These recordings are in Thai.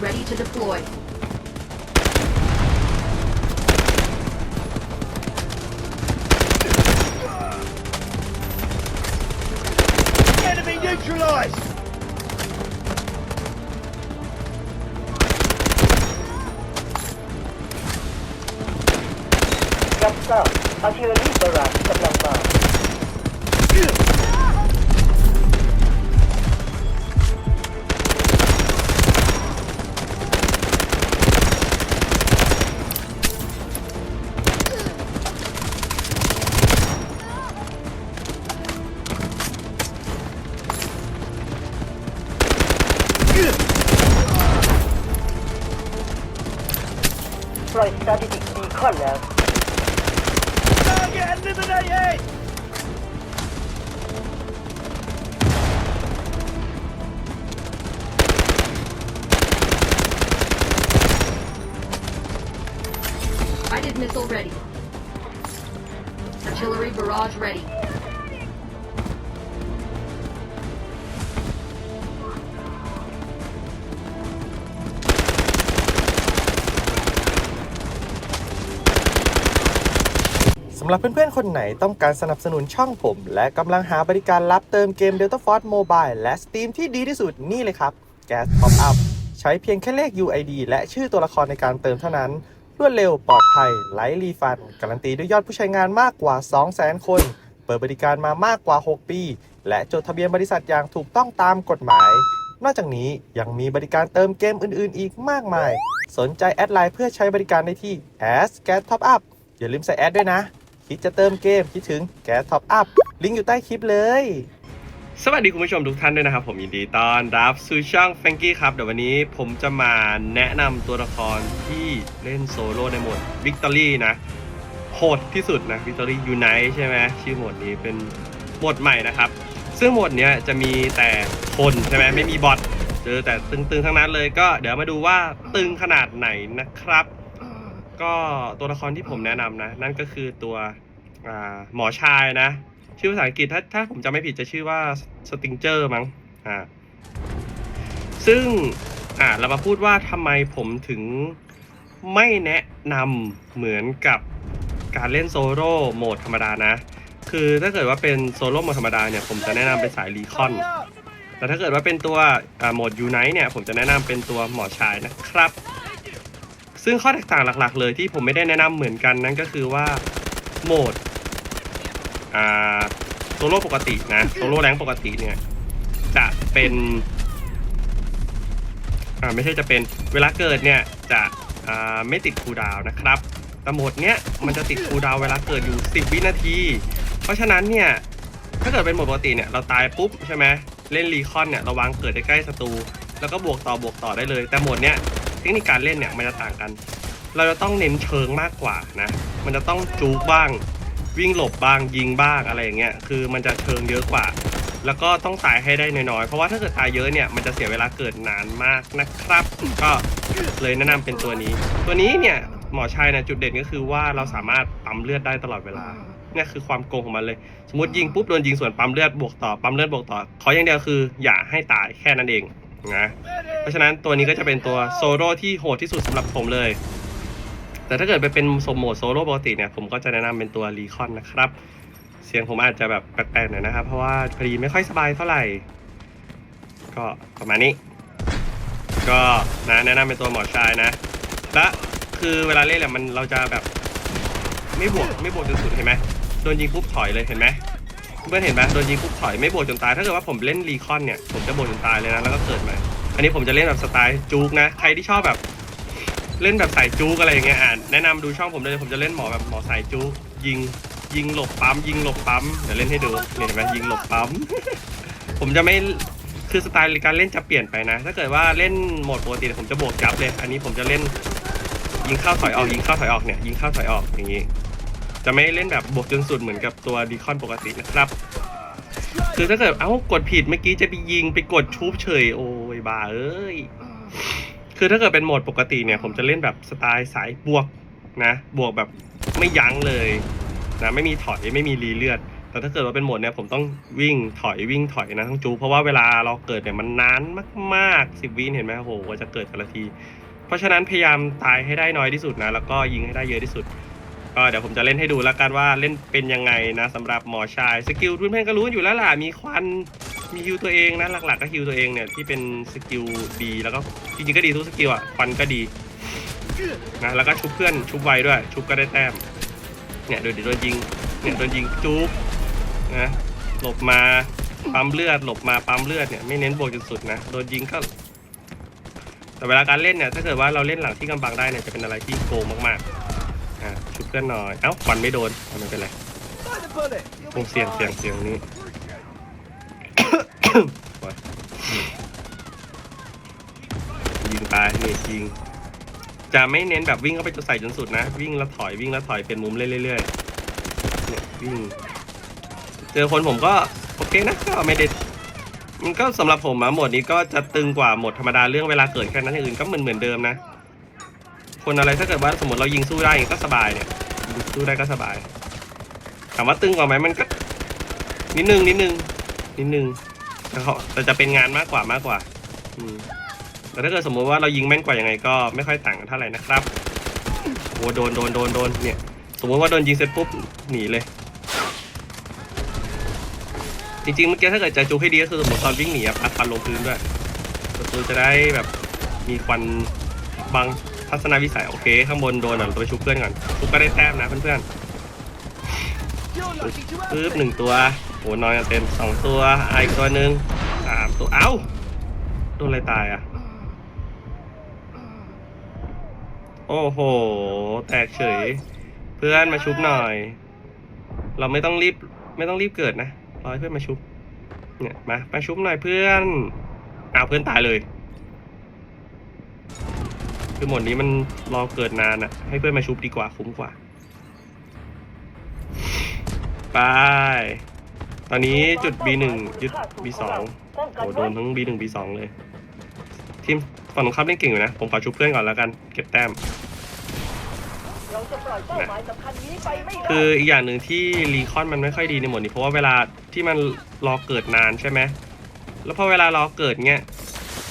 ready to deploy. Enemy neutralized! Jump Capsule, are you ปล่อย strategic beacon แล้ว Target eliminated! Guided missile ready. Artillery barrage ready. ำหรับเพื่อนๆ คนไหนต้องการสนับสนุนช่องผม และกำลังหาบริการรับเติมเกม Delta Force Mobile และ Steam ที่ดีที่สุดนี่เลยครับ Gas Top Up ใช้เพียงแค่เลข UID และชื่อตัวละครในการเติมเท่านั้น รวดเร็วปลอดภัยไร้รีฟัน การันตีด้วยยอดผู้ใช้งานมากกว่า 200,000 คน เปิดบริการมามากกว่า 6 ปี และจดทะเบียนบริษัทอย่างถูกต้องตามกฎหมาย นอกจากนี้ยังมีบริการเติมเกมอื่น ๆ อีกมากมาย สนใจแอดไลน์เพื่อใช้บริการได้ที่ a s Gas Top Up อย่าลืมใส่แอดด้วยนะ คิดจะเติมเกมคิดถึงแก๊สท็อปอัพลิงก์อยู่ใต้คลิปเลย สวัสดีคุณผู้ชมทุกท่านด้วยนะครับ ผมยินดีต้อนรับสู่ช่องแฟงกี้ครับ เดี๋ยววันนี้ผมจะมาแนะนำตัวละครที่เล่นโซโล่ในโหมดวิกตอรี่นะโหดที่สุดนะวิกตอรี่ยูไนใช่ไหมชื่อโหมดนี้เป็นโหมดใหม่นะครับ ซึ่งโหมดเนี้ยจะมีแต่คนใช่ไหมไม่มีบอทเจอแต่ตึงๆทั้งนั้นเลยก็เดี๋ยวมาดูว่าตึงขนาดไหนนะครับ ก็ตัวละครที่ผมแนะนำนะ นั่นก็คือตัวหมอชายนะ ชื่อภาษาอังกฤษถ้าถ้าผมจำไม่ผิดจะชื่อว่าสติงเจอร์มั้งอ่าซึ่งอ่าเรามาพูดว่าทำไมผมถึงไม่แนะนำเหมือนกับการเล่นโซโล่โหมดธรรมดานะ คือถ้าเกิดว่าเป็นโซโล่โหมดธรรมดาเนี่ยผมจะแนะนำเป็นสายรีคอนแต่ถ้าเกิดว่าเป็นตัวโหมดยูไนท์เนี่ยผมจะแนะนำเป็นตัวหมอชายนะครับ ซึ่งข้อแตกต่างหลักๆ เลยที่ผมไม่ได้แนะนำเหมือนกันนั่นก็คือว่าโหมดอ่าโซโล่ปกตินะโซโล่แรงปกติเนี่ย จะเป็นอ่าไม่ใช่จะเป็นเวลาเกิดเนี่ยจะอ่าไม่ติดคูลดาวน์นะครับแต่โหมดเนี้ยมันจะติดคูลดาวน์เวลาเกิดอยู่ 10 วินาที เพราะฉะนั้นเนี่ยถ้าเกิดเป็นโหมดปกติเนี่ยเราตายปุ๊บใช่ไหมเล่นรีคอนเนี่ยระวังเกิดใกล้ๆศัตรูแล้วก็บวกต่อบวกต่อได้เลย แต่โหมดเนี้ย เทคนิคการเล่นเนี่ยมันจะต่างกัน เราจะต้องเน้นเชิงมากกว่านะ มันจะต้องจูกบ้าง วิ่งหลบบ้างยิงบ้างอะไรอย่างเงี้ย คือมันจะเชิงเยอะกว่า แล้วก็ต้องตายให้ได้น้อยๆ เพราะว่าถ้าเกิดตายเยอะเนี่ยมันจะเสียเวลาเกิดนานมากนะครับ ก็เลยแนะนำเป็นตัวนี้ ตัวนี้เนี่ยหมอชัยนี่ยจุดเด่นก็คือว่าเราสามารถปั๊มเลือดได้ตลอดเวลาเนี่ยคือความโกงของมันเลย สมมติยิงปุ๊บโดนยิงส่วนปั๊มเลือดบวกต่อปั๊มเลือดบวกต่อขออย่างเดียวคือ อย่าให้ตายแค่นั้นเอง นะเพราะฉะนั้นตัวนี้ก็จะเป็นตัวโซโล่ที่โหดที่สุดสำหรับผมเลย แต่ถ้าเกิดไปเป็นสมโหมดโซโล่ปกติเนี่ยผมก็จะแนะนำเป็นตัวรีคอนนะครับ เสียงผมอาจจะแบบแปลกๆหน่อยนะครับ เพราะว่าพอดีไม่ค่อยสบายเท่าไหร่ ก็ประมาณนี้ ก็นะแนะนำเป็นตัวหมอชายนะและคือเวลาเล่นเนี่ยมันเราจะแบบ ไม่บวกไม่บวกจนสุดเห็นไหมโดนยิงปุ๊บถอยเลยเห็นไหม เพื่อนเห็นไหมโดนยิงปุ๊บถอยไม่โบวกจนตาย ถ้าเกิดว่าผมเล่นรีคอนเนี่ยผมจะโบวกจนตายเลยนะแล้วก็เกิดใหม่อันนี้ผมจะเล่นแบบสไตล์จูกนะ ใครที่ชอบแบบ เล่นแบบสายจูกอะไรอย่างเงี้ยอ่านแนะนำดูช่องผมเลยผมจะเล่นหมอแบบหมอสายจูกยิงยิงหลบปั๊มยิงหลบปั๊มเดี๋ยวเล่นให้ดูนี่เห็นไหมยิงหลบปั๊ม ผมจะไม่คือสไตล์การเล่นจะเปลี่ยนไปนะ ถ้าเกิดว่าเล่นโหมดปกติผมจะโบวกยับเลย อันนี้ผมจะเล่นยิงเข้าถอยออกยิงเข้าถอยออกเนี่ยยิงเข้าถอยออกอย่างงี้ จะไม่เล่นแบบบวกจนสุดเหมือนกับตัวดีคอนปกตินะครับ คือถ้าเกิดเอ้ากดผิดเมื่อกี้จะไปยิงไปกดชูบเฉยโอ้ยบ้าเอ้ยคือถ้าเกิดเป็นโหมดปกติเนี่ยผมจะเล่นแบบสไตล์สายบวกนะบวกแบบไม่ยั้งเลยนะไม่มีถอยไม่มีรีเลือด แต่ถ้าเกิดว่าเป็นโหมดเนี่ยผมต้องวิ่งถอยวิ่งถอยนะต้งจูเพราะว่าเวลาเราเกิดเนี่ยมันนานมากๆสิบวิเห็นไหมโอ้โหว่าจะเกิดแต่ละที เพราะฉะนั้นพยายามตายให้ได้น้อยที่สุดนะแล้วก็ยิงให้ได้เยอะที่สุด ก็เดี๋ยวผมจะเล่นให้ดูแล้วกันว่าเล่นเป็นยังไงนะสำหรับหมอชายสกิลเพื่อนๆก็รู้อยู่แล้วล่ะมีควันมีฮิวตัวเองนะหลักๆ ก็ฮิวตัวเองเนี่ยที่เป็นสกิลดีแล้วก็จริงๆก็ดีทุกสกิลอะควันก็ดีนะแล้วก็ชุบเพื่อนชุบไวด้วย ชุบก็ได้แต้มเนี่ยโดนโดนยิงเนี่ยโดนยิงจุ๊บนะหลบมาปั๊มเลือดหลบมาปั๊มเลือดเนี่ยไม่เน้นบวกจนสุดนะโดนยิงก็ แต่เวลาการเล่นเนี่ยถ้าเกิดว่าเราเล่นหลังที่กำบังได้เนี่ยจะเป็นอะไรที่โกงมากๆอ่า เพื่อนหน่อย เอ้าควันไม่โดนอะไม่เป็นไรคงเสียงเสียงเสียงนี้ยิงตายนี่ยิง จะไม่เน้นแบบวิ่งเข้าไปจะใส่จนสุดนะ วิ่งแล้วถอยวิ่งแล้วถอยเป็นมุมเรื่อยๆเนี่ยวิ่ง เจอคนผมก็โอเคนะก็ไม่ได้มันก็สำหรับผมอะหมดนี้ก็จะตึงกว่าหมดธรรมดาเรื่องเวลาเกิดแค่นั้นอย่างอื่นก็เหมือนเหมือนเดิมนะ คนอะไรถ้าเกิดว่าสมมติเรายิงสู้ได้ก็สบายเนี่ยยิงสู้ได้ก็สบายถามว่าตึงกว่าไหมมันก็นิดนึงนิดนึงนิดนึงแต่เขาแต่จะเป็นงานมากกว่ามากกว่าอืมแต่ถ้าเกิดสมมติว่าเรายิงแม่นกว่ายังไงก็ไม่ค่อยต่างกันเท่าไหร่นะครับโอ้โดนโดนโดนโดนเนี่ย สมมติว่าโดนยิงเสร็จปุ๊บหนีเลยจริงๆเมื่อกี้ถ้าเกิดจะจูให้ดีก็คือสมมติตอนวิ่งหนีอะพัดฟันลงพื้นด้วยศัตรูจะได้แบบมีควันบัง ทัศนวิสัยโอเค ข้างบนโดนอะตัวไปชุบเพื่อนก่อนชุบก็ได้แต้มนะเพื่อนๆปึ๊บหนึ่งตัวโหนอนกันเต็มสองตัวอ,อีกตัวหนึ่งสามตัวเอ้าโดนอะไรตายอะ โอ้โห แตกเฉย เพื่อนมาชุบหน่อย เราไม่ต้องรีบไม่ต้องรีบเกิดนะรอให้เพื่อนมาชุบเนี่ยมามาชุบหน่อยเพื่อนเอาเพื่อนตายเลย คือหมดนี้มันรอเกิดนานอะให้เพื่อนมาชุบดีกว่าคุ้มกว่า ไป ตอนนี้จุด B1 ยึด B2 โอ้โดนทั้ง B1 B2 เลย ทีมฝั่งตรงข้ามเล่นเก่งอยู่นะ ผมขอชุบเพื่อนก่อนแล้วกัน เก็บแต้ม เราจะปล่อยเป้าหมายสำคัญนี้ไปไม่ได้คืออีกอย่างหนึ่งที่รีคอนมันไม่ค่อยดีในหมดนี้เพราะว่าเวลาที่มันรอเกิดนานใช่ไหม แล้วพอเวลารอเกิดเงี้ย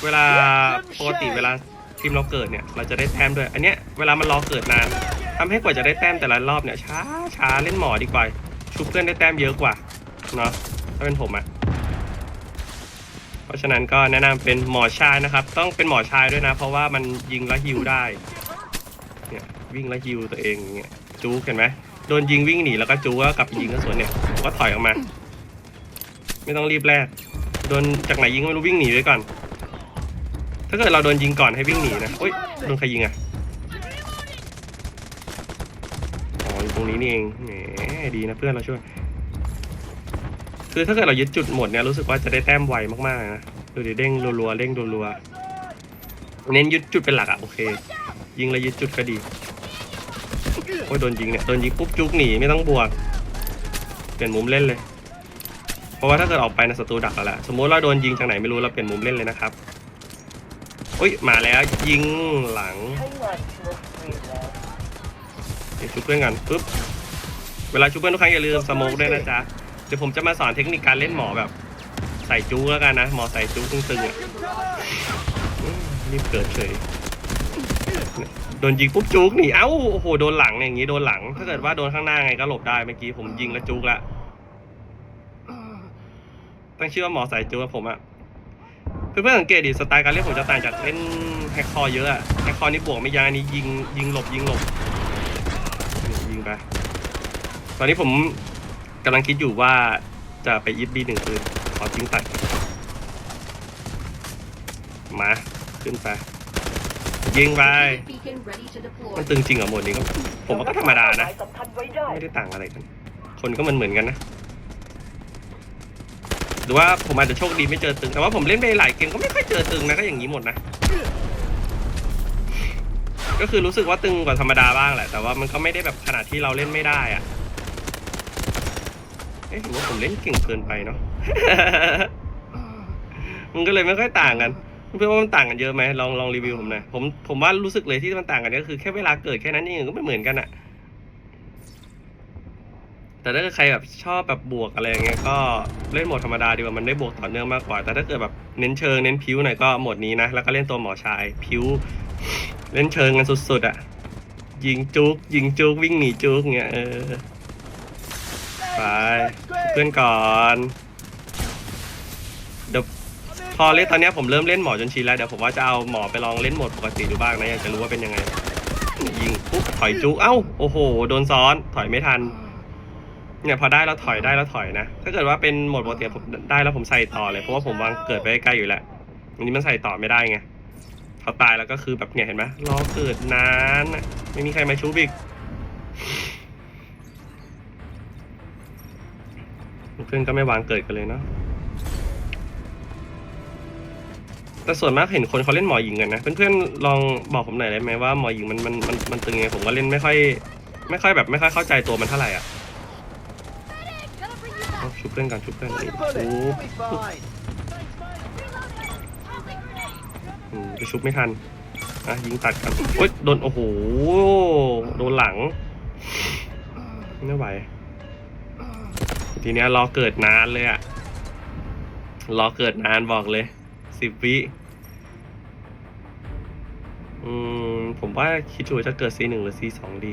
เวลาปกติเวลา ทีมเราเกิดเนี่ยเราจะได้แต้มด้วย อันเนี้ยเวลามันรอเกิดนานทำให้กว่าจะได้แต้มแต่ละรอบเนี่ยช้าช้าเล่นหมอดีกว่าชุบเพื่อนได้แต้มเยอะกว่าเนาะถ้าเป็นผมอะเพราะฉะนั้นก็แนะนำเป็นหมอชายนะครับ ต้องเป็นหมอชายด้วยนะ เพราะว่ามันยิงแล้วฮิวได้เนี่ยวิ่งแล้วฮิวตัวเองอย่างเงี้ยจู๊เห็นไหมโดนยิงวิ่งหนีแล้วก็จู๊กแล้วกลับยิงกระสวนเนี่ยก็ถอยออกมา ไม่ต้องรีบแลกโดนจากไหนยิงไม่รู้วิ่งหนีไว้ก่อน ถ้าเกิดเราโดนยิงก่อนให้วิ่งหนีนะโอ๊ยโดนใครยิงอะอ๋ออยู่ตรงนี้นี่เองแหมดีนะเพื่อนเราช่วย คือถ้าเกิดเรายึดจุดหมดเนี่ยรู้สึกว่าจะได้แต้มไวมากๆนะดูดิเด้งรัวๆเด้งรัวๆเน้นยึดจุดเป็นหลักอะโอเค ยิงแล้วยึดจุดก็ดีโอ้ยโดนยิงเนี่ยโดนยิงปุ๊บจุกหนีไม่ต้องบวกเปลี่ยนมุมเล่นเลย เพราะว่าถ้าเกิดออกไปนะศัตรูดักแล้วแหละสมมติเราโดนยิงจากไหนไม่รู้เราเปลี่ยนมุมเล่นเลยนะครับ อุ้ยมาแล้วยิงหลังเดี๋ยวชุบเพื่อนกันปุ๊บเวลาชุบเพื่อนทุกครั้งอย่าลืมสโมกด้วยนะจ๊ะเดี๋ยวผมจะมาสอนเทคนิคการเล่นหมอแบบ ใส่จูแล้วกันนะหมอใส่จูตึงๆอะรีบเกิดเฉยโดนยิงปุ๊บจุกหนีเอ้าโอ้โหโดนหลังเนี่ยอย่างงี้โดนหลัง ถ้าเกิดว่าโดนข้างหน้าไงก็หลบได้เมื่อกี้ผมยิงแล้วจุกละตั้งชื่อว่าหมอสายจุกผมอะ เพื่อนสังเกตดิสไตล์การเล่นผมจะต่างจากเล่นแฮกคอร์เยอะอะแฮกคอร์นี่บวกไม่ยานี้ยิงยิงหลบยิงหลบยิงไปตอนนี้ผมกำลังคิดอยู่ว่าจะไปยิบบีหนึ่งคืนขอทิ้งตัดมาขึ้นไปยิงไปมันตึงจริงเหรอหมดนี้ก็ผมว่าก็ธรรมดานะไม่ได้ต่างอะไรกันคนก็เหมือนเหมือนกันนะ หรือว่าผมอาจจะโชคดีไม่เจอตึง แต่ว่าผมเล่นไปหลายเกมก็ไม่ค่อยเจอตึงนะก็อย่างนี้หมดนะ ก็คือรู้สึกว่าตึงกว่าธรรมดาบ้างแหละ แต่ว่ามันก็ไม่ได้แบบขนาดที่เราเล่นไม่ได้อะเอ๊ะหรือว่าผมเล่นเก่งเกินไปเนาะ มันก็เลยไม่ค่อยต่างกัน เพื่อนว่ามันต่างกันเยอะไหมลองลองรีวิวผมหน่อย ผมผมว่ารู้สึกเลยที่มันต่างกันก็คือแค่เวลาเกิดแค่นั้นเองก็ไม่เหมือนกันอะ แต่ถ้าเกิดใครแบบชอบแบบบวกอะไรอย่างเงี้ยก็เล่นโหมดธรรมดาดีกว่ามันได้บวกต่อเนื่องมากกว่า แต่ถ้าเกิดแบบเน้นเชิงเน้นผิวหน่อยก็โหมดนี้นะแล้วก็เล่นตัวหมอชายผิวเล่นเชิงกันสุดๆอะ่ะยิงจุกยิงจุกวิ่งหนีจุกเงี้ยเออไปเพื่อนก่อนเดี๋ยวพอเล่นตอนนี้ผมเริ่มเล่นหมอจนชินแล้วเดี๋ยวผมว่าจะเอาหมอไปลองเล่นโหมดปกติดูบ้างนะอยากจะรู้ว่าเป็นยังไงยิงปุ๊บถอยจุกเอ้าโอ้โห โดนซ้อนถอยไม่ทัน เนี่ยพอได้แล้วถอยได้แล้วถอยนะ ถ้าเกิดว่าเป็นโหมดปกติผมได้แล้วผมใส่ต่อเลย เพราะว่าผมวางเกิดไว้ใกล้อยู่แล้วอันนี้มันใส่ต่อไม่ได้ไงเขาตายแล้วก็คือแบบเนี่ยเห็นไหมรอเกิดนานไม่มีใครมาชูบอีกเพื่อนก็ไม่วางเกิดกันเลยเนาะแต่ส่วนมากเห็นคนเขาเล่นหมอหญิงกันนะเพื่อนๆลองบอกผมหน่อยได้ไหมว่าหมอหญิงมันมันมันมันตึงไงผมก็เล่นไม่ค่อย ไม่ค่อยแบบไม่ค่อยเข้าใจตัวมันเท่าไหร่อะ พื่อนกันชุบเพื่อน Find นี่ a bullet. ชุบ You'll be fine. อืมไปชุบไม่ทันอะยิงตัดกันโอ๊ยโดนโอ้โหโดนหลังไม่ไหวทีเนี้ยรอเกิดนานเลยอะรอเกิดนานบอกเลยสิบวิอืมผมว่าคิดดูจะเกิด C หนึ่งหรือ C สองดี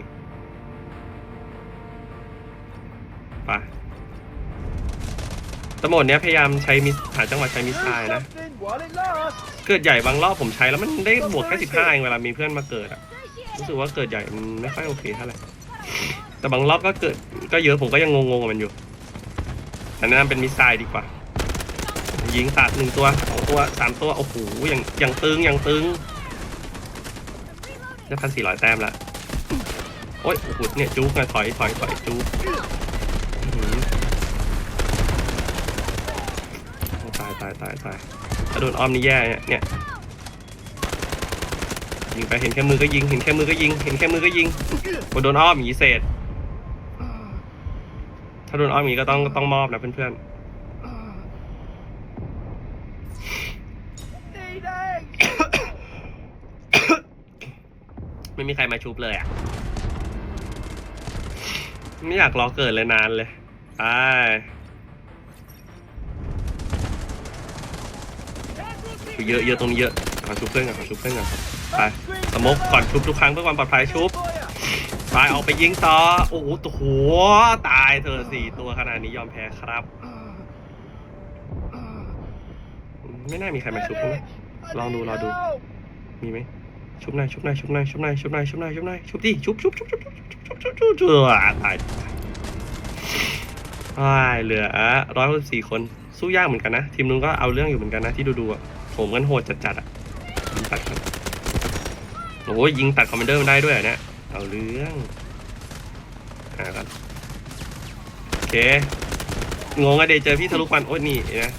ไป แตำรวจเนี้ยพยายามใช้มิสหาจังหวะใช้มิสไซล์นะ เกิดใหญ่บางรอบผมใช้แล้วมันได้บวกแค่สิบห้าเองเวลามีเพื่อนมาเกิดอะรู้สึกว่าเกิดใหญ่มันไม่ค่อยโอเคเท่าไหร่แต่บางรอบก็เกิดก็เยอะผมก็ยังงงๆกับมันอยู่แต่แนะนำเป็นมิสไซล์ดีกว่า ยิงตัดหนึ่งตัวสองตัวสามตัวโอ้โหอย่างอย่างตึงอย่างตึงได้พันสี่ร้อยแต้มละโอ้ยโอ้โหเนี่ยจุกไงถอยถอยถอยจุกอื้อหือตายตายตายตายถ้าโดนอ้อมนี่แย่เนี่ยเนี่ยยิงไปเห็นแค่มือก็ยิง เห็นแค่มือก็ยิง เห็นแค่มือก็ยิงพอโดนอ้อมอย่างนี้เศษ ถ้าโดนอ้อมอย่างนี้ก็ต้องต้องมอบนะเพื่อน Needing. ๆไม่มีใครมาชุบเลยอะ ไม่อยากรอเกิดเลยนานเลยไป เยอะเยอะตรงนี้เยอะขอชุบเพื่อนก่อนขอชุบเพื่อนก่อนไปสมกก่อนชุบทุกครั้งเพื่อความปลอดภัยชุบ Fire. ไปออกไปยิงต่อโอ้โหตัวตายเธอสี่ตัวขนาดนี้ยอมแพ้ครับ ไม่น่ามีใครมาชุบนะ I Long need đu, lo đu. help. มีไหมชุบหน่อยชุบหน่อยชุบหน่อยชุบหน่อยชุบหน่อยชุบหน่อยชุบหน่อยชุบดิชุบชุบชุบชุบชุบชุบชุบชุบชุบอะตายตายเหลือร้อยหกสิบสี่คนสู้ยากเหมือนกันนะ ทีมนู้นก็เอาเรื่องอยู่เหมือนกันนะที่ดูดูอะ ผมกันโหดจัดๆอะยิงตัดกันโอ้ยยิงตัดคอมมานเดอร์มันได้ด้วยเนี่ยเอาเรื่องหากันโอเคงงอะเดเจอพี่ทะลุควันโอ้ยนี่นะ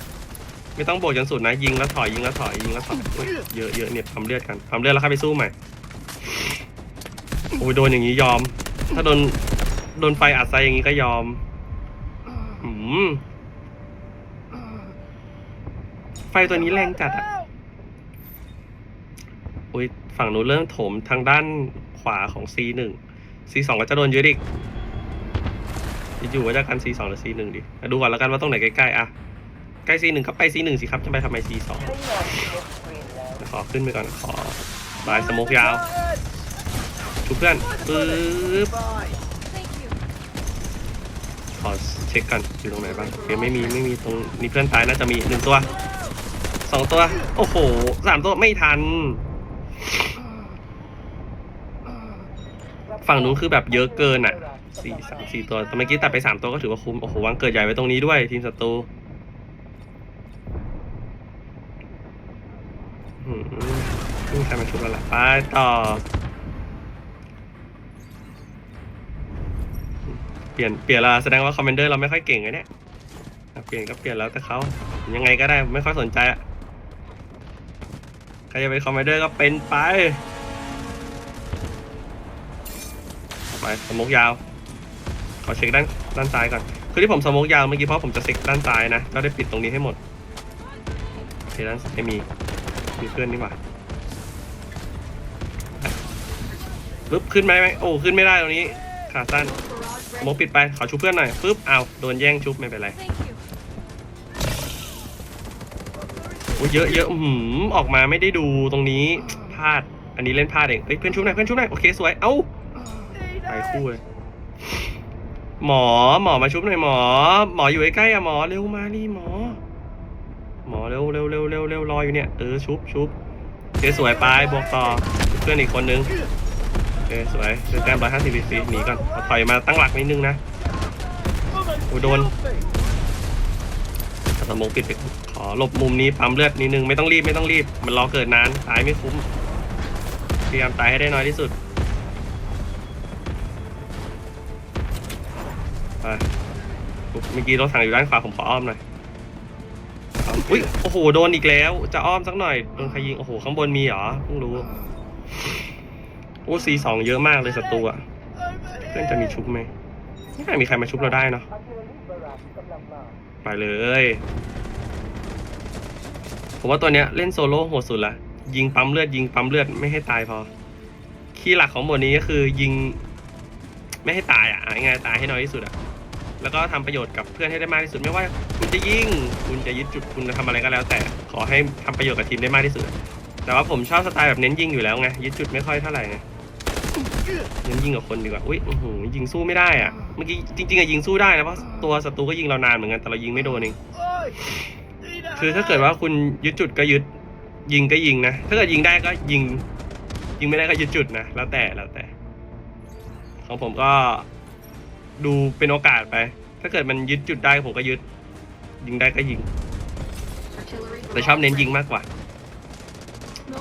ไม่ต้องโบกจนสุดนะ ยิงแล้วถอยยิงแล้วถอยยิงแล้วถอยโอ้ยเยอะเยอะเนี่ยทำเลือดกันทำเลือดแล้วเข้าไปสู้ใหม่โอ้ยโดนอย่างนี้ยอม ถ้าโดนโดนไฟอัดไซอย่างนี้ก็ยอมอืมไฟตัวนี้แรงจัดอะอุ้ยฝั่งนู้นเริ่มโถมทางด้านขวาของ C1 C2 ก็จะโดนยึดอีกอยู่ว่าจะกัน C2 หรือ C1 ดิดูก่อนแล้วกันว่าตรงไหนใกล้ๆอะใกล้ C1 ก็ไป C1 สิครับ จะไปทำไม C2 ขอขึ้นไปก่อนขอบายสโมกยาวชูเพื่อนปึ๊บขอเช็คกันอยู่ตรงไหนบ้างโอเคไม่มีไม่มีตรงนี้เพื่อนตายน่าจะมีหนึ่งตัว สองตัว โอ้โหสามตัวไม่ทัน ฝั่งนู้นคือแบบเยอะเกินอะสี่สามสี่ตัวแต่เมื่อกี้ตัดไปสามตัวก็ถือว่าคุ้ม โอ้โหวางเกิดใหญ่ไว้ตรงนี้ด้วยทีมศัตรูอืมไม่มีใครมาชุบแล้วล่ะไปต่อ เปลี่ยนเปลี่ยนละแสดงว่าคอมเมนเดอร์เราไม่ค่อยเก่งไงเนี่ยเปลี่ยนก็เปลี่ยนแล้วแต่เขายังไงก็ได้ไม่ค่อยสนใจอะ รจะเป็นคอมเมนเดอร์ก็เป็นไปไปสโมกยาว ขอเช็คด้านด้านซ้ายก่อน คือที่ผมสโมกยาวเมื่อกี้เพราะผมจะเช็คด้านซ้ายนะก็ได้ปิดตรงนี้ให้หมดโอเคด้านไม่มีมีเพื่อนนี่หว่าปึ๊บขึ้นไหมไหมโอ้ขึ้นไม่ได้ตรงนี้ขาสั้นสโมกปิดไปขอชุบเพื่อนหน่อยปึ๊บเอาโดนแย่งชุบไม่เป็นไร อ้ยเยอะเยอะอือหือออกมาไม่ได้ดูตรงนี้พลาด อันนี้เล่นพลาดเองเฮ้ยเพื่อนชุบหน่อยเพื่อนชุบหน่อยโอเคสวย เอ้าไปคู่เลยหมอหมอมาชุบหน่อยหมอ หมออยู่ใกล้ๆอะหมอเร็วมาดิหมอ หมอเร็วเร็วเร็วเร็วเร็วรออยู่เนี่ยเออชุบชุบโอเคสวยไปบวกต่อเพื่อนอีกคนนึงโอเคสวยเจอแต้มร้อยห้าสิบซีหนีก่อนเอาถอยมาตั้งหลักนิดนึงนะโอ้ยโดนสมองปิดไป ขอหลบมุมนี้ปั๊มเลือดนิดนึงไม่ต้องรีบไม่ต้องรีบ มันรอเกิดนานตายไม่คุ้มพยายามตายให้ได้น้อยที่สุดไปเมื่อกี้รถถังอยู่ด้านขวาผมขออ้อมหน่อยอุ้ยโอ้โหโดนอีกแล้ว จะอ้อมสักหน่อยโดนใครยิงโอ้โหข้างบนมีเหรอเพิ่งรู้โอ้ซีสองเยอะมากเลยศัตรูอะเพื่อนจะมีชุบไหมไม่มีใครมาชุบเราได้เนาะไปเลย ผมว่าตัวเนี้ยเล่นโซโล่โหดสุดละยิงปั๊มเลือดยิงปั๊มเลือดไม่ให้ตายพอ คีย์หลักของหมวดนี้ก็คือยิงไม่ให้ตายอะง่ายตายให้น้อยที่สุดอะแล้วก็ทำประโยชน์กับเพื่อนให้ได้มากที่สุดไม่ว่าคุณจะยิงคุณจะยึดจุดคุณจะทำอะไรก็แล้ว แต่ขอให้ทำประโยชน์กับทีมได้มากที่สุด แต่ว่าผมชอบสไตล์แบบเน้นยิงอยู่แล้วไงยึดจุดไม่ค่อยเท่าไหร่ไงเน้นยิงกับคนดีกว่าอุ้ยอื้อหือยิงสู้ไม่ได้อะเมื่อกี้จริงๆอะยิงสู้ได้นะเพราะตัวศัตรูก็ยิงเรานานเหมือนกันแต่เรายิงไม่โดนเอง คือถ้าเกิดว่าคุณยึดจุดก็ยึดยิงก็ยิงนะ ถ้าเกิดยิงได้ก็ยิง ยิงไม่ได้ก็ยึดจุดนะ แล้วแต่แล้วแต่ ของผมก็ดูเป็นโอกาสไป ถ้าเกิดมันยึดจุดได้ผมก็ยึด ยิงได้ก็ยิง แต่ชอบเน้นยิงมากกว่า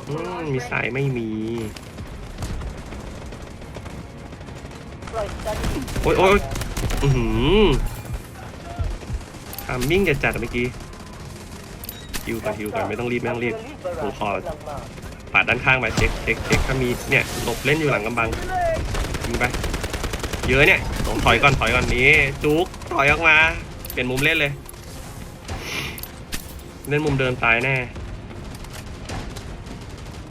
อืมมีสายไม่มี โอ๊ยโอ๊ยอือหือทำมิ่งจะจัดเมื่อกี้ ฮิวก่อนฮิวก่อนไม่ต้องรีบไม่ต้องรีบผมขอปาดด้านข้างไปเช็คเช็คเช็คถ้ามีเนี่ยหลบเล่นอยู่หลังกำบังยิงไป เยอะเนี่ยต้องถอยก่อนถอยก่อนนี้จุกถอยออกมา เปลี่ยนมุมเล่นเลย เล่นมุมเดินตายแน่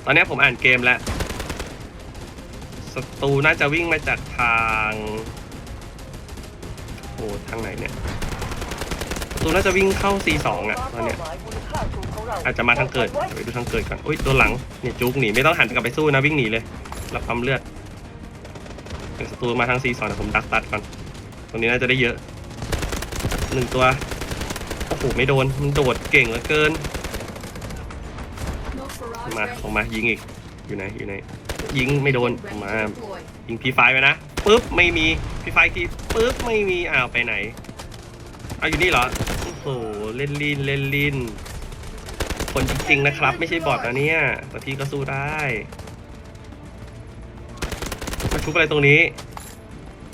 ตอนนี้ผมอ่านเกมแล้วศัตรูน่าจะวิ่งมาจากทางโอ้ทางไหนเนี่ย ตรูน่าจะวิ่งเข้า C2 อะตอนเนี้ยอาจจะมาทางเกิดเดี๋ยวไปดูทางเกิดก่อนอุ้ยโดนหลังเนี่ยจุกหนีไม่ต้องหันกลับไปสู้นะวิ่งหนีเลยรับความเลือดเดี๋ยวศัตรูมาทาง C2 เดี๋ยวผมดักตัดก่อนตรงนี้น่าจะได้เยอะหนึ่งตัวโอ้โหไม่โดนมันโดดเก่งเหลือเกิน มาออกมายิงอีกอยู่ไหนอยู่ไหนยิงไม่โดน Ready มายิงพีไฟไปนะปุ๊บไม่มีพีไฟทีปุ๊บไม่มีอ้าวไปไหนเอาอยู่นี่เหรอ โหเล่นลีนเล่นลีนคนจริงๆนะครับ ไม่ใช่บอทนะเนี่ยแต่พี่ก็สู้ได้มาชุบอะไรตรงนี้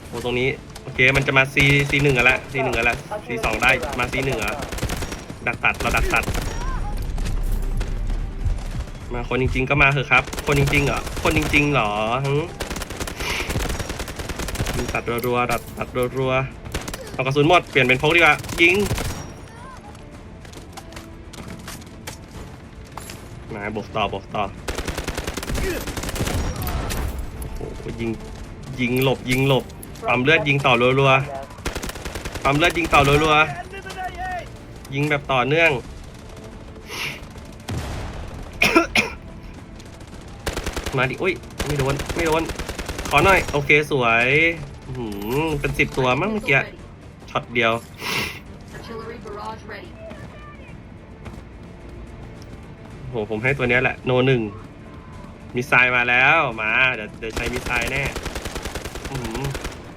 โอ้ตรงนี้โอเคมันจะมา C C หนึ่งกันละ C หนึ่งกันละ C สองได้มา C หนึ่งเหรอดักตัดเราดักตัด มาคนจริง ๆ ก็มาเถอะครับ คนจริงๆเหรอคนจริง ๆเหรอฮึตัดรัวๆตัดตัดรัวๆเอากระสุนหมดเปลี่ยนเป็นพกดีกว่ายิง บวกต่อบวกต่อโอ้โหยิงยิงหลบยิงหลบปั๊มเลือดยิงต่อรัวๆปั๊มเลือดยิงต่อรัวๆยิงแบบต่อเนื่องมาดิอุ้ยไม่โดนไม่โดนขอหน่อย โอเคสวยอื้อหือเป็นสิบตัวมั้งเมื่อกี้ช็อตเดียว โหผมให้ตัวเนี้ยแหละโนหนึ่งมีไซล์มาแล้วมาเดี๋ยวเดี๋ยวใช้มีไซล์แน่อื้อหือ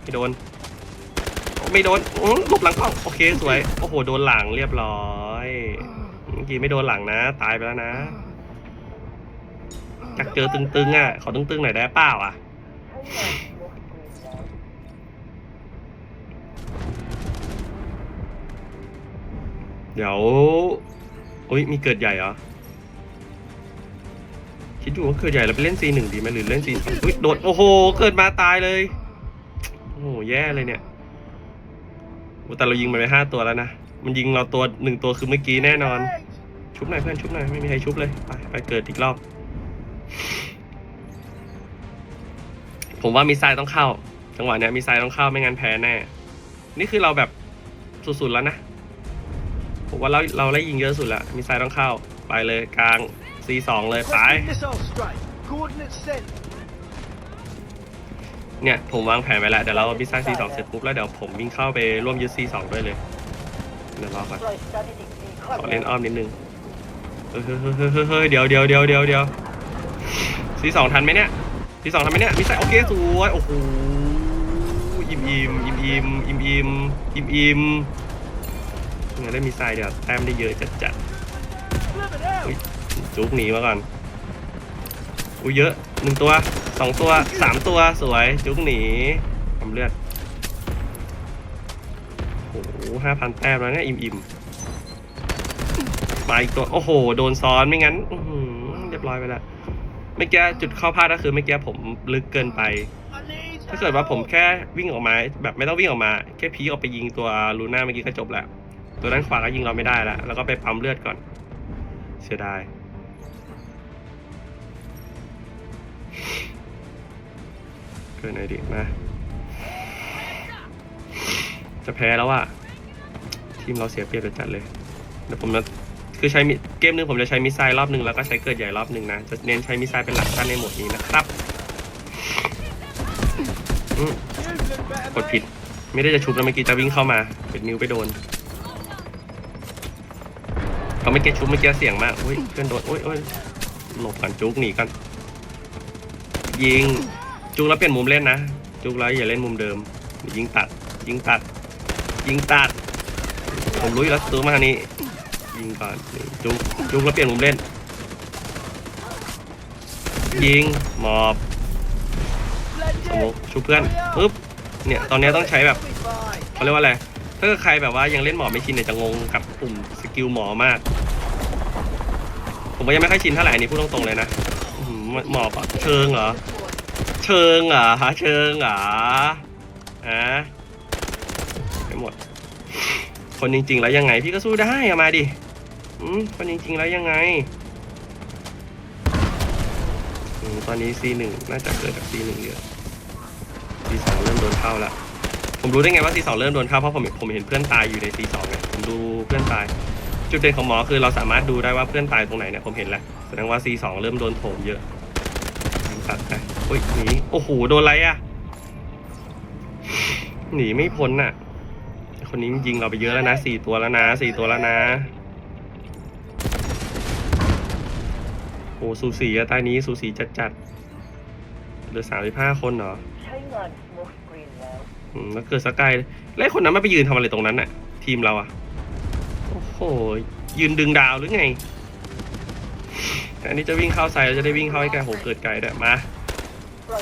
ไม่โดนไม่โดนอื้อหลบหลังกล้องโอเคสวยโอ้โหโดนหลังเรียบร้อยเมื่อกี้ไม่โดนหลังนะ ตายไปแล้วนะอยากเจอตึงๆอะขอตึงๆหน่อยได้เปล่าอะเดี๋ยวอุ้ยมีเกิดใหญ่เหรอ คิดอยู่ว่าเกิดใหญ่เราไปเล่น C1 ดีไหมหรือเล่น C2 อุ้ยโดด โอ้โห เกิดมาตายเลย โอ้โห แย่เลยเนี่ยโอ้แต่เรายิงมันไปห้าตัวแล้วนะ มันยิงเราตัวหนึ่งตัวคือเมื่อกี้แน่นอน ชุบหน่อยเพื่อนชุบหน่อยไม่มีใครชุบเลย ไปไปเกิดอีกรอบ ผมว่ามีทรายต้องเข้า จังหวะเนี้ยมีไซด์ต้องเข้าไม่งั้นแพ้แน่ นี่คือเราแบบสุดๆแล้วนะ ผมว่าเราเราไล่ยิงเยอะสุดแล้วมีไซด์ต้องเข้า ไปเลยกลาง C2 เลยไป Requesting missile strike. Coordinates sent. เนี่ย ผมวางแผนไว้แล้วเดี๋ยวเรามีไซด์ C2 เสร็จปุ๊บแล้วเดี๋ยวผมวิ่งเข้าไปร่วมยึด C2 ด้วยเลยเดี๋ยวรอก่อนปล่อยสถิติดีข้อขอเล่นอ้อมนิดนึงเฮ้ยเฮ้ยเฮ้ยเฮ้ยเฮ้ยเดี๋ยวเดี๋ยวเดี๋ยวเดี๋ยวเดี๋ยวซีสองทันไหมเนี่ยซีสองทันไหมเนี่ยมีใส่โอเคสวยโอ้โหอิ่มอิ่มอิ่มอิ่มอิ่มอิ่มอิ่มอิ่มงั้นได้มีไซด์เดี๋ยวแต้มได้เยอะจัดจัด Flipping out. อุ๊ย จุกหนีมาก่อน อุ้ยเยอะหนึ่งตัวสองตัวสามตัวสวย จุกหนีทำเลือดโอ้โหห้าพันแต้มแล้วเนี่ยอิ่มอิ่มมาอีกตัว โอ้โห โดนซ้อนไม่งั้นเรียบร้อยไปแล้วเมื่อกี้จุดเข้าพลาดก็คือเมื่อกี้ผมลึกเกินไป ถ้าเกิดว่าผมแค่วิ่งออกมาแบบไม่ต้องวิ่งออกมา แค่พีออกไปยิงตัวลูน่าเมื่อกี้ก็จบแล้ว ตัวด้านขวาก็ยิงเราไม่ได้แล้วแล้วก็ไปปั๊มเลือดก่อน เสียดาย เกินไหนอยดิมาจะแพ้แล้วอะทีมเราเสียเปรียบจัดเลยเดี๋ยวผมจะคือใช้มิเกมหนึงผมจะใช้มิสไซล์รอบหนึ่งแล้วก็ใช้เกิดใหญ่รอบหนึ่งนะ จะเน้นใช้มิสไซล์เป็นหลักท่านในโหมดนี้นะครับกดผิด ไม่ได้จะชุบแล้วเมื่อกี้จะวิ่งเข้ามา เป็นนิ้วไปโดนเขาไม่เก็ตชุบเมื่อกี้เสียงมากอุ้ยเพื่อนโดนโอ้ยโอ้ยหลบก่อนจุกหนีก่อน ยิง จุกแล้วเปลี่ยนมุมเล่นนะ จุกแล้วอย่าเล่นมุมเดิม ยิงตัด ยิงตัด ยิงตัด ผมรู้อยู่แล้วตัวมาทางนี้ ยิงก่อนจุกจุกแล้วเปลี่ยนมุมเล่น ยิง หมอบสมมติชุบเพื่อนปึ๊บ เนี่ย ตอนนี้ต้องใช้แบบเขาเรียกว่าอะไร ถ้าใครแบบว่ายังเล่นหมอบไม่ชินเนี่ยจะงงกับปุ่มสกิลหมอมาก ผมก็ยังไม่ค่อยชินเท่าไหร่นนี้พูดตรงๆเลยนะหมอปะเชิงเหรอ เชิงเหรอฮะเชิงเหรออะไปหมด คนจริง ๆ แล้วยังไง พี่ก็สู้ได้อะมาดิอืมคนจริง ๆ แล้วยังไงอืมตอนนี้ C1 น่าจะเกิดจาก C1 เยอะ C2 เริ่มโดนเข้าแล้วผมรู้ได้ไงว่า C2 เริ่มโดนเข้าเพราะผมผมเห็นเพื่อนตายอยู่ใน C2 ไงผมดูเพื่อนตาย จุดเด่นของหมอคือเราสามารถดูได้ว่าเพื่อนตายตรงไหนเนี่ยผมเห็นแล้วแสดงว่า C2 เริ่มโดนโถมเยอะยิงตัดไป อ้ยหนีโอ้โหโดนอะไรอะ หนีไม่พ้นอะ คนนี้ยิงเราไปเยอะแล้วนะสี่ตัวแล้วนะสี่ตัวแล้วนะโอ้สูสีอะใต้นี้สูสีจัดจัดเหลือสามสิบห้าคนเหรออืมแล้วเกิดสกายแล้วคนนั้นไมาไปยืนทำอะไรตรงนั้นน่ะ ทีมเราอะโอ้โหยืนดึงดาวหรือไงอันนี้จะวิ่งเข้าไซด์แล้วจะได้วิ่งเข้าให้ไกลโหเกิดไกลด้วยมา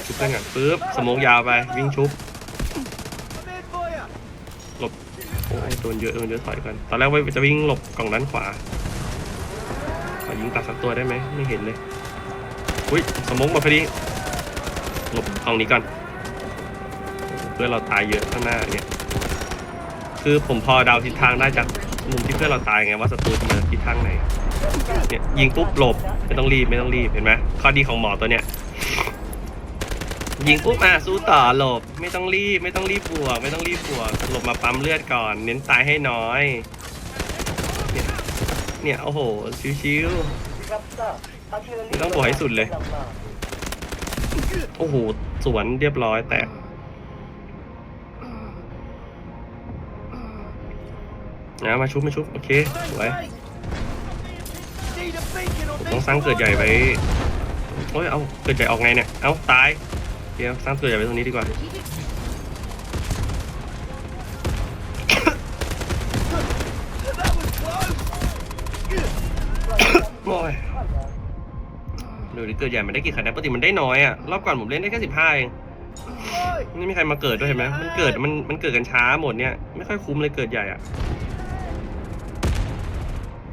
ชุบเพื่อนก่อนปึ๊บสโมกยาวไปวิ่งชุบหลบโอ้ยโดนเยอะโดนเยอะถอยก่อนตอนแรกว่าจะวิ่งหลบกล่องด้านขวาขอยิงตัดสักตัวได้ไหมไม่เห็นเลยอุ้ยสโมกมาพอดีหลบกล่องนี้ก่อนเพื่อนเราตายเยอะข้างหน้าเนี่ยคือผมพอเดาทิศทางได้จากมุมที่เพื่อนเราตายไงว่าศัตรูจะมาทิศทางไหนเนี่ยยิงปุ๊บหลบไม่ต้องรีบไม่ต้องรีบเห็นไหมข้อดีของหมอตัวเนี้ย ยิงปุ๊บอะสู้ต่อหลบ ไม่ต้องรีบไม่ต้องรีบบวก ไม่ต้องรีบบวกหลบมาปั๊มเลือดก่อน เน้นตายให้น้อย เนี่ยเนี่ยโอ้โหชิวรับทราบอาร์ติลเลอรี่ต้องบอกให้สุดเลย โอ้โหสวนเรียบร้อยแตกนะมาชุบมาชุบโอเคสวยต้องสร้างเกิดใหญ่ไว้โอ้ยเอาเกิดใหญ่ออกไงเนี่ย เอาตาย เดี๋ยวสร้างเกิดใหญ่ไว้ตรงนี้ดีกว่า โอ้ยข้อแล้วดูดิเกิดใหญ่มันได้กี่คะแนนปกติมันได้น้อยอะรอบก่อนผมเล่นได้แค่สิบห้าเองไม่มีใครมาเกิดด้วยเห็นไหมมันเกิดมันมันเกิดกันช้าหมดเนี่ยไม่ค่อยคุ้มเลยเกิดใหญ่อะ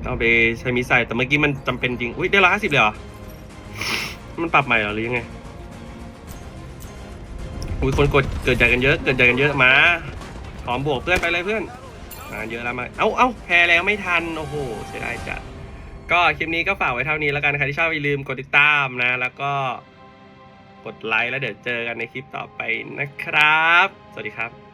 เอาไปใช้มิสไซล์แต่เมื่อกี้มันจำเป็นจริง อุ้ยได้ร้อยห้าสิบเลยเหรอ มันปรับใหม่เหรอหรือยังไง อุ้ยคนกดเกิดใหญ่กันเยอะเกิดใหญ่กันเยอะมาหอมบวกเพื่อนไปเลยเพื่อนมาเยอะแล้วมาเอ้าเอ้าแพ้แล้วไม่ทันโอ้โหเสียดายจัดก็คลิปนี้ก็ฝากไว้เท่านี้แล้วกันใครที่ชอบอย่าลืมกดติดตามนะ แล้วก็กกดไลค์แล้วเดี๋ยวเจอกันในคลิปต่อไปนะครับ สวัสดีครับ